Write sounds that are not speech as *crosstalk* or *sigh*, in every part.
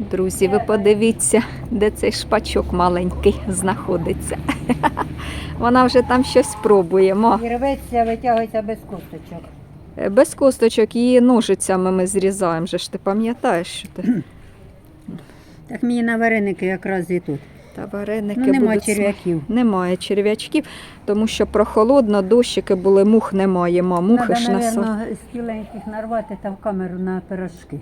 Друзі, ви подивіться, де цей шпачок маленький знаходиться. *laughs* Вона вже там щось пробує. І рветься, витягується без косточок. Е, Без косточок її ножицями ми зрізаємо. Же ж ти пам'ятаєш, що ти *clears throat* Так мені на вареники якраз і тут. та вареники Ну, нема будуть черв'яків. Немає черв'ячків, тому що прохолодно, дощики були, мух немає, ма, мухи Надо, ж напевно, з нарвати та в камеру на пирожки.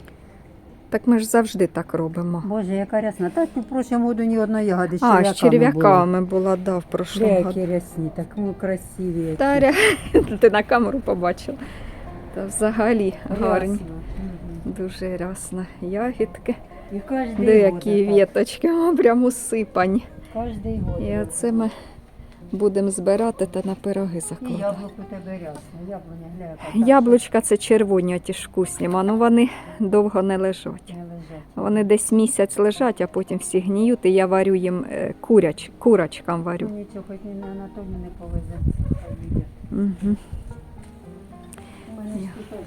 Так ми ж завжди так робимо. Боже, яка рясна. Так в прошлому году ні одної ягоди з А, з черв'яками була, да, в прошлому Де году. які рясні, так ну, красиві. які. Таря, *laughs* ти на камеру побачила. Та взагалі гарні. Рясно. Дуже рясно. Ягідки. І кожний Деякі год, віточки, о, прямо усипані. так. Кожний год. І оце ми будемо збирати та на пироги закладати. яблуко тебе рясно. Яблуня, гля, Яблучка це червоні, ті ж вкусні, а ну вони довго не лежать. не лежать. Вони десь місяць лежать, а потім всі гніють, і я варю їм е, куряч, курочкам варю. Ну, Нічого, хоч ні на Анатолію не повезе. Угу. У мене ж теж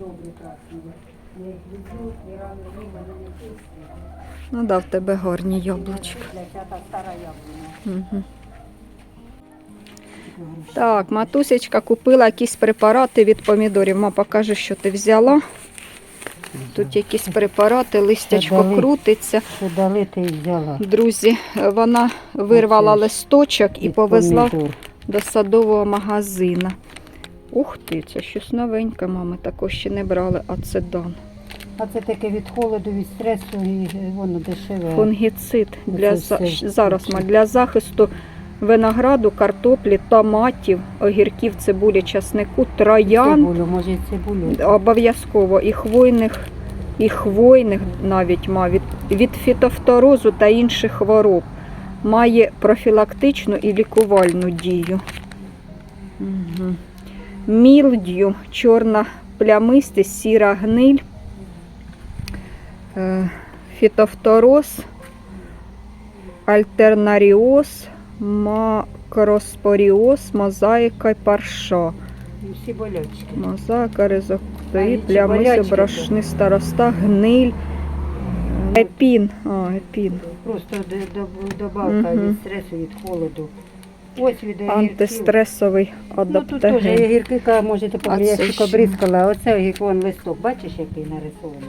добрі красні. Я їх люблю, і рано їм, не кислі. Ну да, в тебе гарні яблучка. Ця та стара яблуня. Угу. Так, матусечка купила якісь препарати від помідорів. Ма, покажи, що ти взяла. Тут якісь препарати, листячко дали. крутиться. Що ти взяла. Друзі, вона вирвала листочок і Від повезла помідор. до садового магазина. Ух ти, це щось новеньке, мами, такого ще не брали, а це дан. А це таке від холоду, від стресу, і воно дешеве. Фунгіцид для Оце за- все. зараз ма, для захисту винограду, картоплі, томатів, огірків, цибулі, часнику, троян. Цибулю, може цибулю. Обов'язково і хвойних, і хвойних навіть ма, від, від фітофторозу та інших хвороб. Має профілактичну і лікувальну дію. Угу. Мілдю, чорна плямистість, сіра гниль, е, фітофтороз, альтернаріоз, макроспоріоз, мозаїка парша. Всі болячки. Мозаїка, ризоктоїд, і ці плямиси, болячки брошниста роста, гниль, епін. А, епін. Просто добавка від стресу, від холоду. Ось від огірків. Антистресовий Ну тут теж огірки, можете А я тільки а оце огірк, вон листок, бачиш, який нарисований?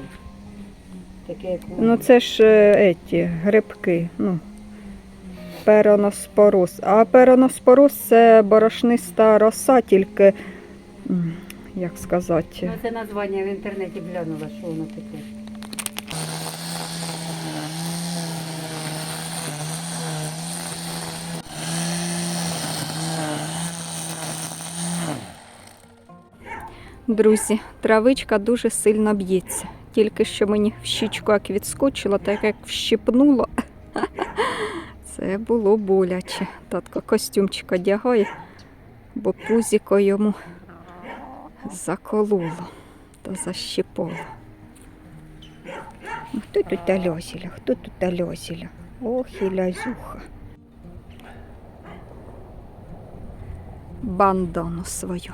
Таке, як. Ну це ж е, еті, грибки. Ну, пероноспороз. А пероноспороз це борошниста роса, тільки, як сказати, Ну, це названня в інтернеті глянула, що воно таке. Друзі, травичка дуже сильно б'ється. Тільки що мені в щічку як відскочило, так як вщипнуло. Це було боляче. Татко костюмчик одягає, бо пузіко йому закололо та защипало. Ну, Хто тут альозіля? Хто тут альозіля? Ох і лязюха. Бандану свою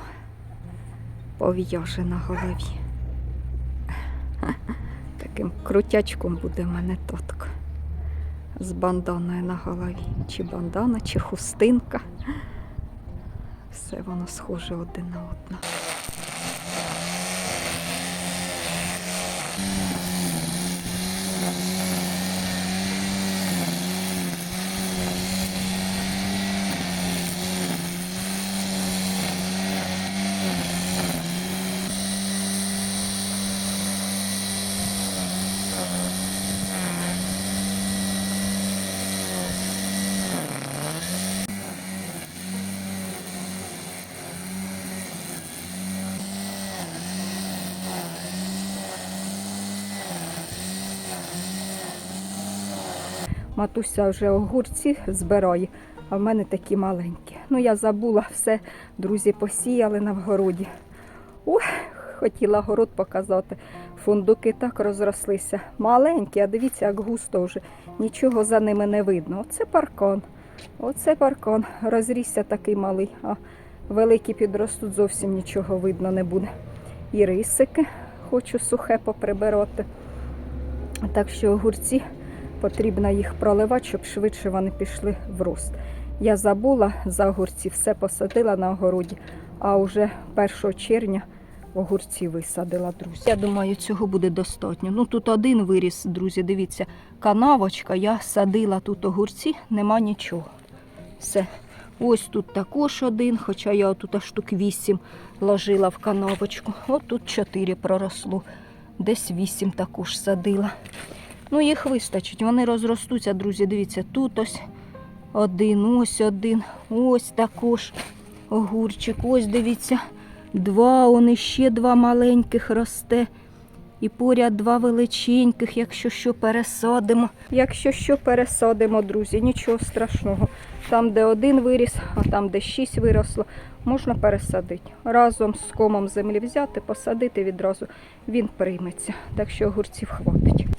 пов'яже на голові. Таким крутячком буде в мене татко. З банданою на голові. Чи бандана, чи хустинка. Все воно схоже один на одного. Матуся вже огурці збирає, а в мене такі маленькі. Ну, я забула все, друзі посіяли на вгороді. Ой, хотіла город показати. Фундуки так розрослися. Маленькі, а дивіться, як густо вже. Нічого за ними не видно. Оце паркан. Оце паркан. Розрісся такий малий, а великі підростуть, зовсім нічого видно не буде. І рисики хочу сухе поприбирати. Так що огурці потрібно їх проливати, щоб швидше вони пішли в рост. Я забула за огурці, все посадила на огороді, а вже 1 червня огурці висадила, друзі. Я думаю, цього буде достатньо. Ну тут один виріс, друзі, дивіться, канавочка, я садила тут огурці, нема нічого. Все. Ось тут також один, хоча я тут штук вісім ложила в канавочку. От тут чотири проросло. Десь вісім також садила. Ну, їх вистачить, вони розростуться, друзі. Дивіться, тут ось один, ось один, ось також огурчик. Ось дивіться, два, он іще два маленьких росте. І поряд два величеньких, якщо що пересадимо. Якщо що пересадимо, друзі, нічого страшного. Там, де один виріс, а там, де шість виросло, можна пересадити. Разом з комом землі взяти, посадити відразу, він прийметься. Так що огурців хватить.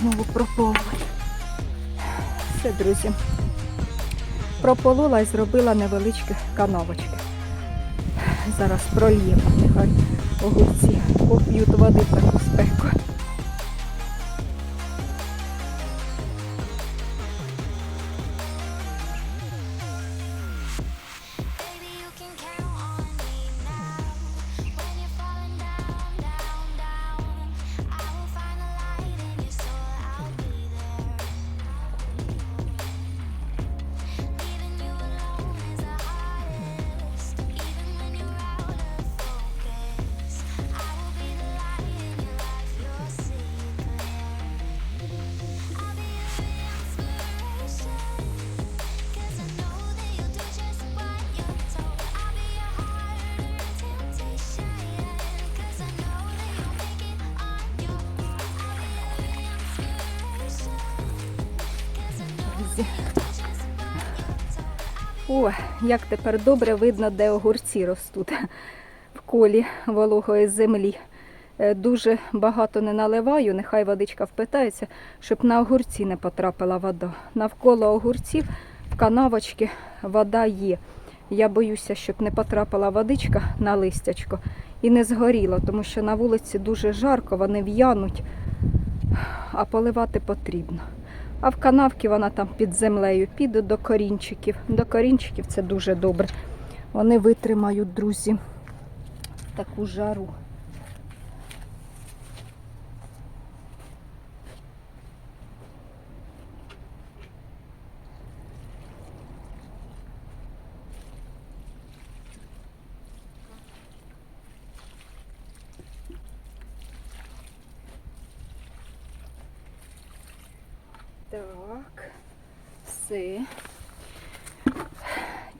знову прополувати. Все, друзі. Прополола і зробила невеличкі канавочки. Зараз прольємо, нехай огурці поп'ють води в таку спеку. О, як тепер добре видно, де огурці ростуть в колі вологої землі. Е, Дуже багато не наливаю, нехай водичка впитається, щоб на огурці не потрапила вода. Навколо огурців в канавочки вода є. Я боюся, щоб не потрапила водичка на листячко і не згоріло, тому що на вулиці дуже жарко, вони в'януть, а поливати потрібно. А в канавки вона там під землею піде до корінчиків. До корінчиків це дуже добре. Вони витримають, друзі, таку жару. Так, все.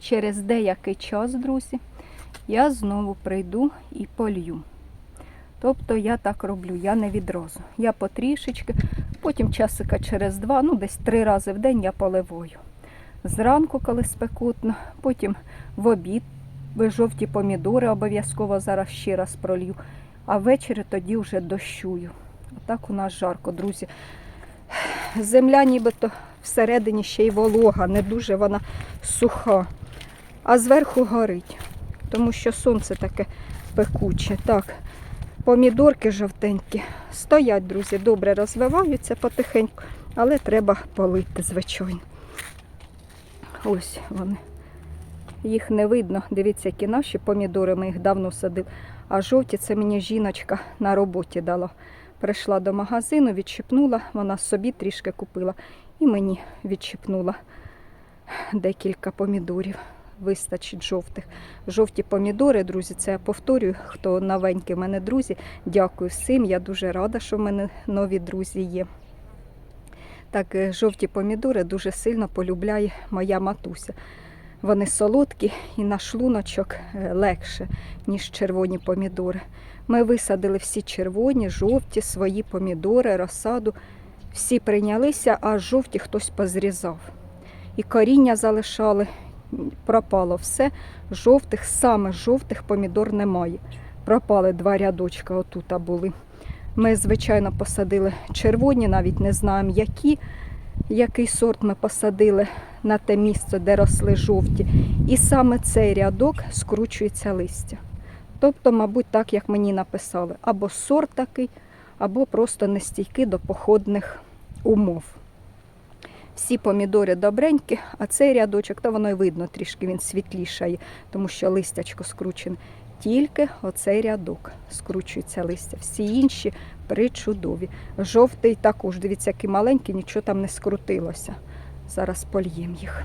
Через деякий час, друзі, я знову прийду і полью. Тобто я так роблю, я не відразу. Я потрішечки, потім часика через два, ну десь три рази в день я поливаю. Зранку, коли спекутно, потім в обід, жовті помідори обов'язково зараз ще раз пролью, а ввечері тоді вже дощую. Отак у нас жарко, друзі. Земля нібито всередині ще й волога, не дуже вона суха, а зверху горить, тому що сонце таке пекуче. Так, помідорки жовтенькі стоять, друзі, добре розвиваються потихеньку, але треба полити, звичайно. Ось вони. Їх не видно. Дивіться, які наші помідори, ми їх давно садили. А жовті це мені жіночка на роботі дала. Прийшла до магазину, відщипнула, вона собі трішки купила І мені відщипнула декілька помідорів. Вистачить жовтих. Жовті помідори, друзі, це я повторюю, хто новенький в мене друзі. Дякую всім. Я дуже рада, що в мене нові друзі є. Так, е, жовті помідори дуже сильно полюбляє моя матуся. Вони солодкі і на шлуночок е, легше, ніж червоні помідори. Ми висадили всі червоні, жовті свої помідори, розсаду. Всі прийнялися, а жовті хтось позрізав. І коріння залишали, пропало все. Жовтих, саме жовтих помідор немає. Пропали два рядочка, отут були. Ми, звичайно, посадили червоні, навіть не знаємо, які. Який сорт ми посадили на те місце, де росли жовті. І саме цей рядок скручується листя. Тобто, мабуть, так, як мені написали, або сорт такий, або просто нестійкий до походних умов. Всі помідори добренькі, а цей рядочок, то воно й видно трішки, він світлішає, тому що листячко скручене. Тільки оцей рядок скручується листя. Всі інші причудові. Жовтий також, дивіться, який маленький, нічого там не скрутилося. Зараз польєм їх.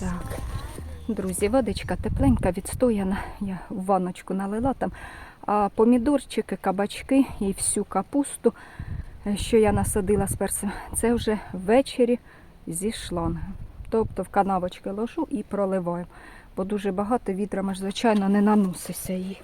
Так. Друзі, водичка тепленька, відстояна. Я в ванночку налила там. А помідорчики, кабачки і всю капусту, е, що я насадила з перцем, це вже ввечері зі шланги. Тобто в канавочки ложу і проливаю. Бо дуже багато вітром, аж, звичайно, не наноситься її.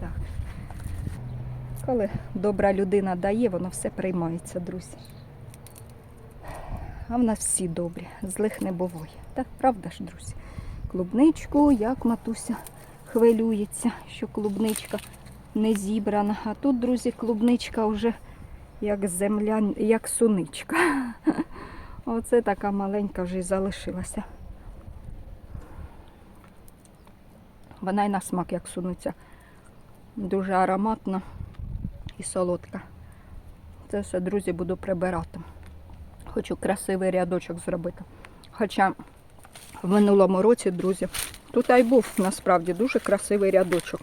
Так. Коли добра людина дає, воно все приймається, друзі. А в нас всі добрі, злих не буває. Так, правда ж, друзі? Клубничку, як матуся хвилюється, що клубничка не зібрана. А тут, друзі, клубничка вже як земля, як суничка. *laughs* Оце така маленька вже й залишилася. Вона й на смак, як сунуться. Дуже ароматна і солодка. Це все, друзі, буду прибирати. Хочу красивий рядочок зробити. Хоча в минулому році, друзі, тут і був насправді дуже красивий рядочок.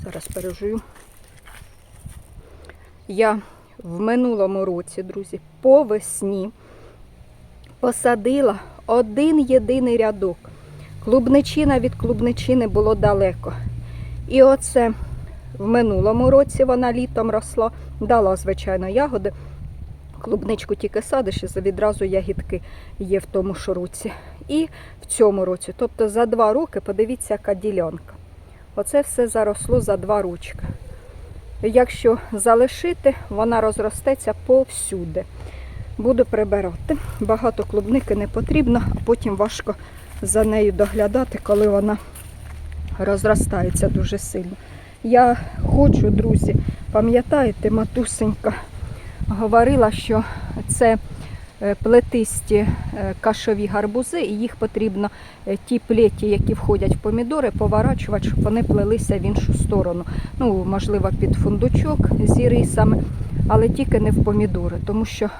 Зараз пережую. Я в минулому році, друзі, по весні посадила один єдиний рядок. Клубничина від клубничини було далеко. І оце в минулому році вона літом росла, дала, звичайно, ягоди. Клубничку тільки садиш і відразу ягідки є в тому шуруці. І в цьому році, тобто за два роки, подивіться, яка ділянка. Оце все заросло за два ручки. Якщо залишити, вона розростеться повсюди. Буду прибирати. Багато клубники не потрібно, а потім важко за нею доглядати, коли вона розростається дуже сильно. Я хочу, друзі, пам'ятаєте, матусенька говорила, що це е, плетисті е, кашові гарбузи, і їх потрібно е, ті плеті, які входять в помідори, поворачувати, щоб вони плелися в іншу сторону. Ну, можливо, під фундучок з рисами, але тільки не в помідори, тому що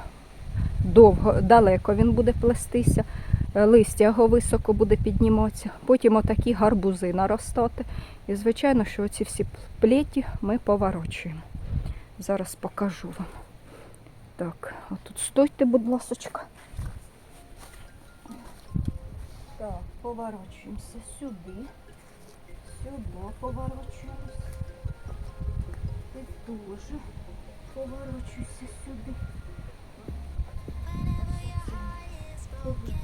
довго, далеко він буде плестися, листя його високо буде підніматися, потім отакі гарбузи наростати. І, звичайно, що оці всі плеті ми поворочуємо. Зараз покажу вам. Так, отут стойте, будь ласочка. Так, поворачуємося сюди. Сюди поворачуємося. Ти теж поворачуйся сюди. Whenever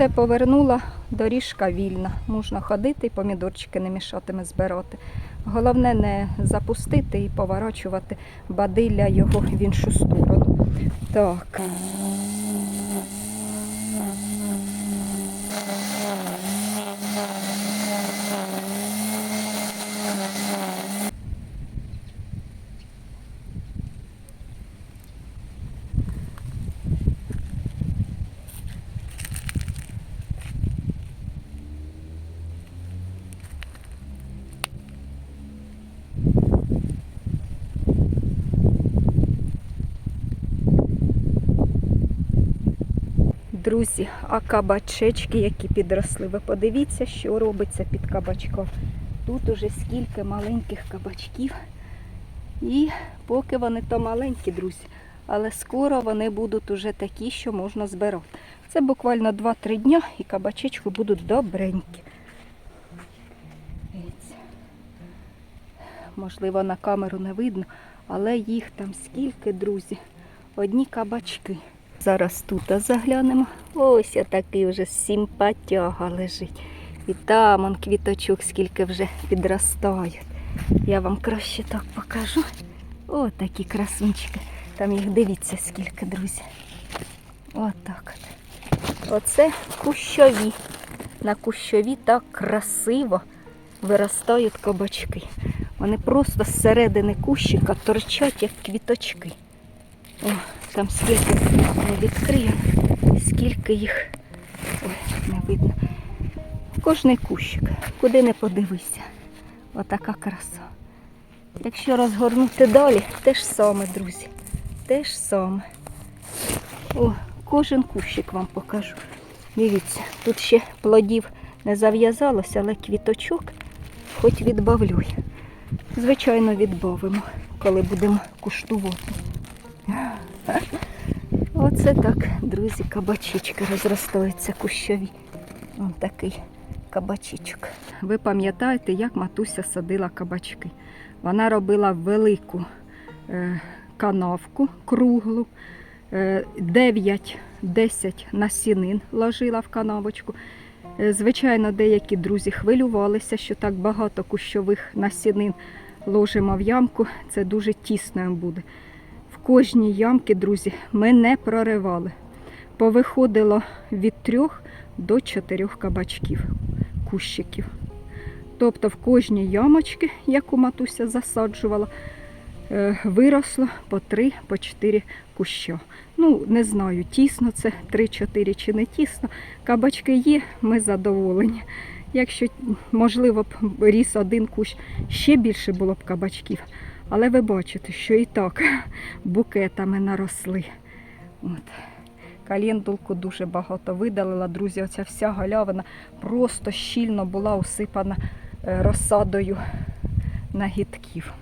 Все повернула, доріжка вільна. Можна ходити і помідорчики не мішатиме збирати. Головне не запустити і поворачувати бадилля його в іншу сторону. Так. Друзі, а кабачечки, які підросли, ви подивіться, що робиться під кабачком. Тут уже скільки маленьких кабачків. І поки вони то маленькі, друзі, але скоро вони будуть уже такі, що можна збирати. Це буквально 2-3 дня і кабачечки будуть добренькі. Можливо, на камеру не видно, але їх там скільки, друзі. Одні кабачки. Зараз тут заглянемо. Ось отакий вже симпатяга лежить. І там он квіточок скільки вже підростають. Я вам краще так покажу. О, такі красунчики. Там їх дивіться скільки, друзі. Отак от. Оце кущові. На кущові так красиво виростають кабачки. Вони просто зсередини кущика торчать, як квіточки. О, там скільки не відкрию, скільки їх. Ой, не видно. Кожний кущик, куди не подивися. Отака краса. Якщо розгорнути далі, те ж саме, друзі. Те ж саме. О, кожен кущик вам покажу. Дивіться, тут ще плодів не зав'язалося, але квіточок хоч відбавлюй. Звичайно, відбавимо, коли будемо куштувати. *laughs* Оце так, друзі, кабачечки розростаються кущові. Ось такий кабачечок. Ви пам'ятаєте, як матуся садила кабачки? Вона робила велику е, канавку круглу, е, 9-10 насінин ложила в канавочку. Е, Звичайно, деякі друзі хвилювалися, що так багато кущових насінин ложимо в ямку. Це дуже тісно буде. Кожній ямки, друзі, ми не проривали. Повиходило від трьох до чотирьох кабачків, кущиків. Тобто в кожній ямочці, яку матуся засаджувала, е, виросло по три, по чотири куща. Ну, не знаю, тісно це 3-4 чи не тісно. Кабачки є, ми задоволені. Якщо, можливо, б ріс один кущ, ще більше було б кабачків. Але ви бачите, що і так *laughs* букетами наросли. От. Календулку дуже багато видалила, друзі. Оця вся галявина просто щільно була усипана е, розсадою нагідків.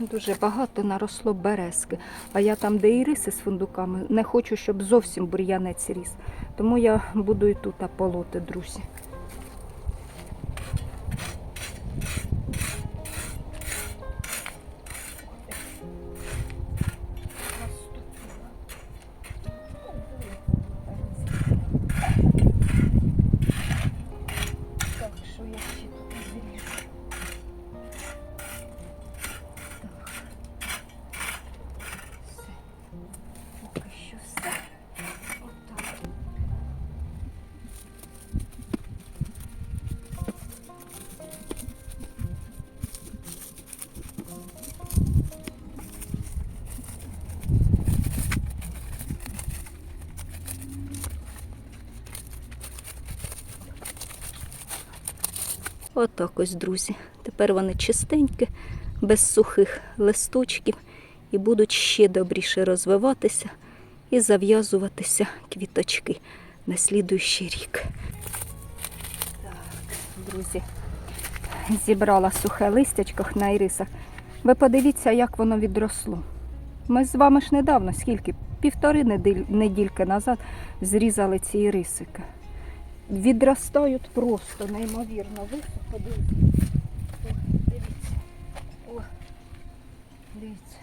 Дуже багато наросло березки. А я там, де іриси з фундуками, не хочу, щоб зовсім бур'янець ріс. Тому я буду і тут полоти, друзі. Отак ось, друзі. Тепер вони чистенькі, без сухих листочків і будуть ще добріше розвиватися і зав'язуватися квіточки на слідуючий рік. Так, друзі, зібрала сухе листячко на ірисах. Ви подивіться, як воно відросло. Ми з вами ж недавно, скільки? Півтори неділь- недільки назад зрізали ці ірисики. Відростають просто неймовірно високо. Дивіться. Дивіться. О. Дивіться.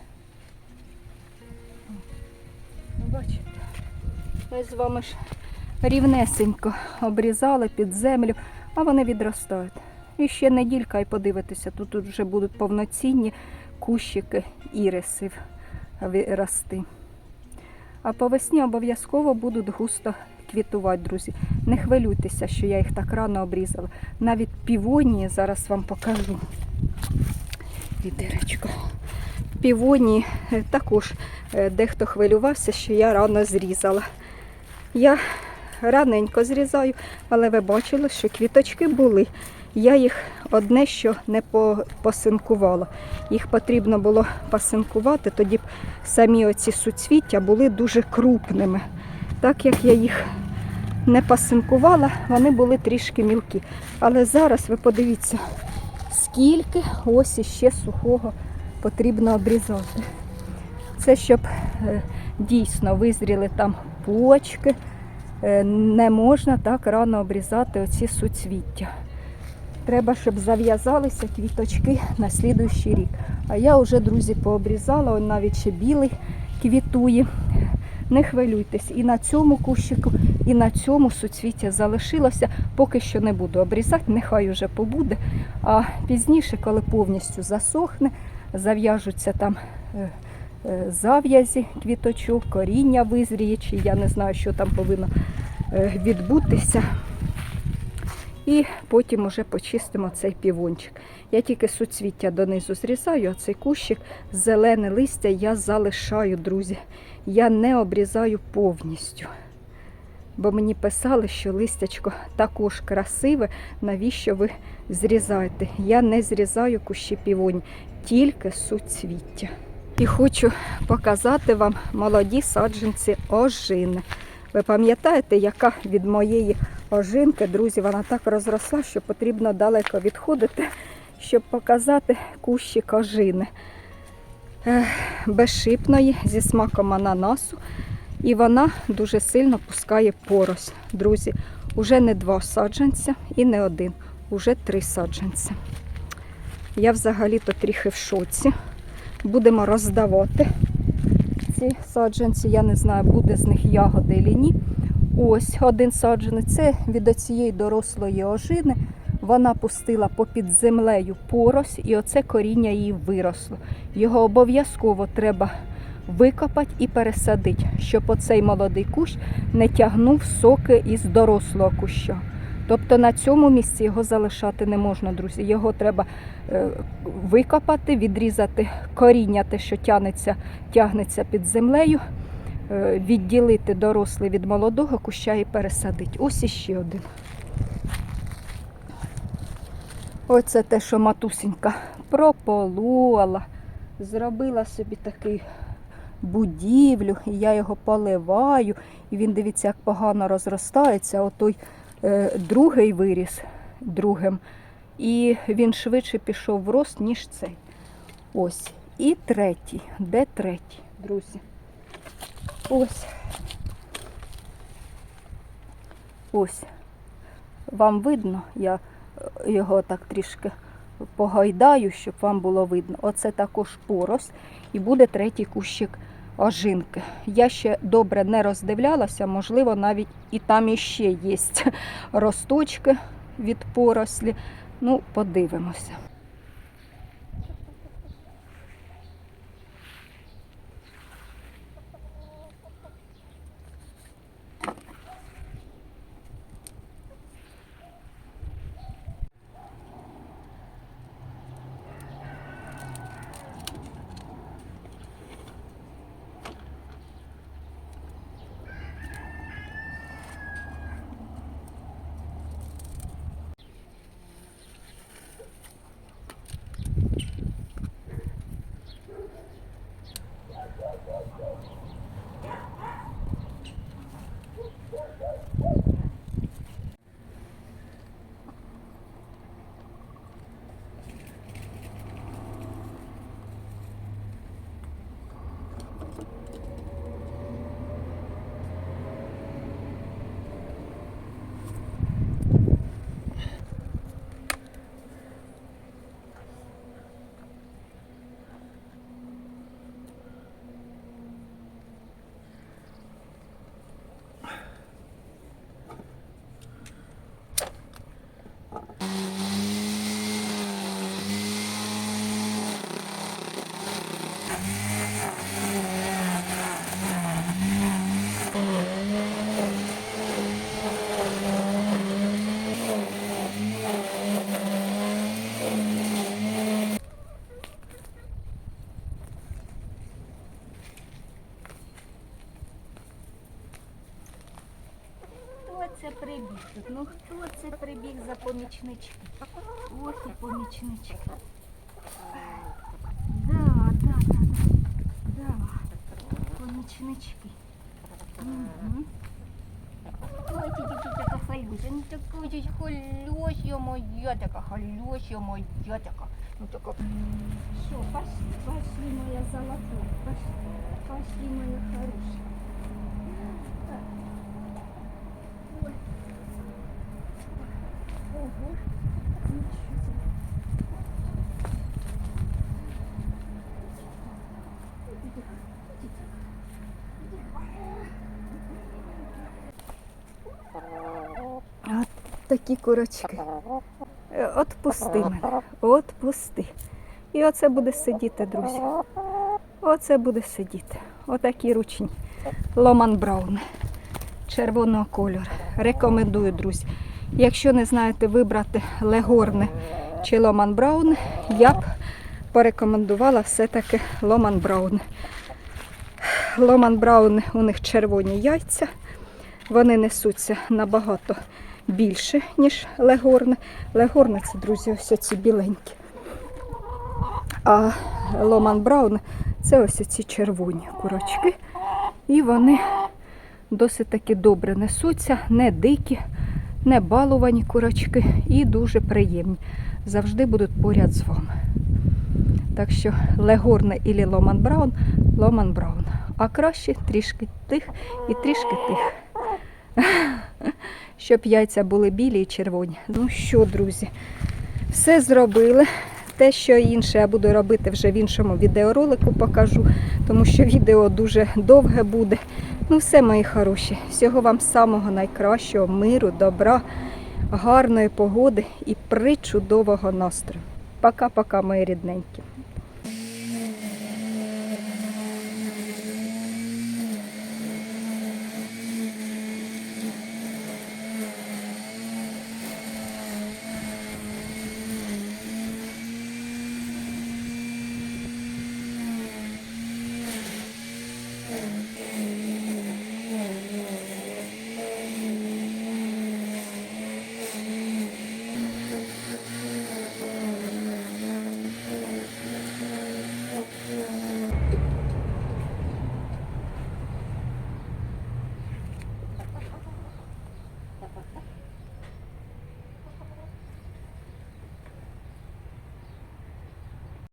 Ну, бачите? Ми з вами ж рівнесенько обрізали під землю, а вони відростають. І ще неділька і подивитися, тут, тут вже будуть повноцінні кущики ірисів рости. А по весні обов'язково будуть густо квітувати, друзі. Не хвилюйтеся, що я їх так рано обрізала. Навіть півонії зараз вам покажу. Відеречко. Півонії е, також е, дехто хвилювався, що я рано зрізала. Я раненько зрізаю, але ви бачили, що квіточки були. Я їх одне що не посинкувала. Їх потрібно було посинкувати, тоді б самі оці суцвіття були дуже крупними. Так як я їх не посинкувала, вони були трішки мілкі. Але зараз ви подивіться, скільки ось іще сухого потрібно обрізати. Це щоб е, дійсно визріли там почки. Е, Не можна так рано обрізати оці суцвіття. Треба, щоб зав'язалися квіточки на слідуючий рік. А я вже, друзі, пообрізала, навіть ще білий квітує. Не хвилюйтесь, і на цьому кущику, і на цьому суцвіття залишилося. Поки що не буду обрізати, нехай уже побуде. А пізніше, коли повністю засохне, зав'яжуться там е, е, зав'язі квіточок, коріння визріє, чи я не знаю, що там повинно е, відбутися. І потім уже почистимо цей півончик. Я тільки суцвіття донизу зрізаю, а цей кущик, зелене листя я залишаю, друзі. Я не обрізаю повністю. Бо мені писали, що листячко також красиве, навіщо ви зрізаєте? Я не зрізаю кущі півоні, тільки суцвіття. І хочу показати вам молоді саджанці ожини. Ви пам'ятаєте, яка від моєї ожинки, друзі, вона так розросла, що потрібно далеко відходити, щоб показати кущик ожини. Ех, Безшипної, зі смаком ананасу. І вона дуже сильно пускає поросль. Друзі, уже не два саджанця і не один, уже три саджанці. Я взагалі-то трохи в шоці. Будемо роздавати ці саджанці. Я не знаю, буде з них ягоди чи ні. Ось один саджанець. Це від оцієї дорослої ожини. Вона пустила попід землею порось, і оце коріння її виросло. Його обов'язково треба викопати і пересадити, щоб оцей молодий кущ не тягнув соки із дорослого куща. Тобто на цьому місці його залишати не можна, друзі. Його треба е, викопати, відрізати коріння, те, що тягнеться, тягнеться під землею, е, відділити дорослий від молодого куща і пересадити. Ось іще один. Оце те, що матусенька прополола, зробила собі такий будівлю, і я його поливаю, і він дивіться, як погано розростається. Отой другий виріс другим, і він швидше пішов в рост, ніж цей. Ось. І третій. Де третій, друзі? Ось. Ось. Вам видно, я е, його так трішки погойдаю, щоб вам було видно. Оце також порос і буде третій кущик ожинки. Я ще добре не роздивлялася, можливо, навіть і там іще є *laughs* росточки від порослі. Ну, подивимося. Ну хто це прибіг за помічнички? Ось і помічнички. Да, да, да, да. Да. Помічнички. Угу. Ой, ти ти така халюся, ну така ти халюся моя, така халюся моя, така. Ну така. Що, пошли, пошли, моя золота, пошли, пошли, моя хорошая. Ой. Ого, ничего себе. От такі курочки. Е, Отпусти мене, отпусти. І оце буде сидіти, друзі. Оце буде сидіти. Отакі ручні. Ломан Браун червоного кольору. Рекомендую, друзі. Якщо не знаєте вибрати легорне чи Ломан Браун, я б порекомендувала все-таки Ломан Браун. Ломан Браун у них червоні яйця. Вони несуться набагато більше, ніж легорне. Легорне це, друзі, ось ці біленькі. А Ломан Браун це ось ці червоні курочки. І вони досить таки добре несуться, не дикі, не балувані курочки і дуже приємні. Завжди будуть поряд з вами. Так що легорне ілі Ломан Браун, Ломан Браун. А краще трішки тих і трішки тих. Щоб яйця були білі і червоні. Ну що, друзі, все зробили. Те, що інше я буду робити вже в іншому відеоролику, покажу, тому що відео дуже довге буде. Ну, все, мої хороші. Всього вам самого найкращого, миру, добра, гарної погоди і причудового настрою. Пока-пока, мої рідненькі.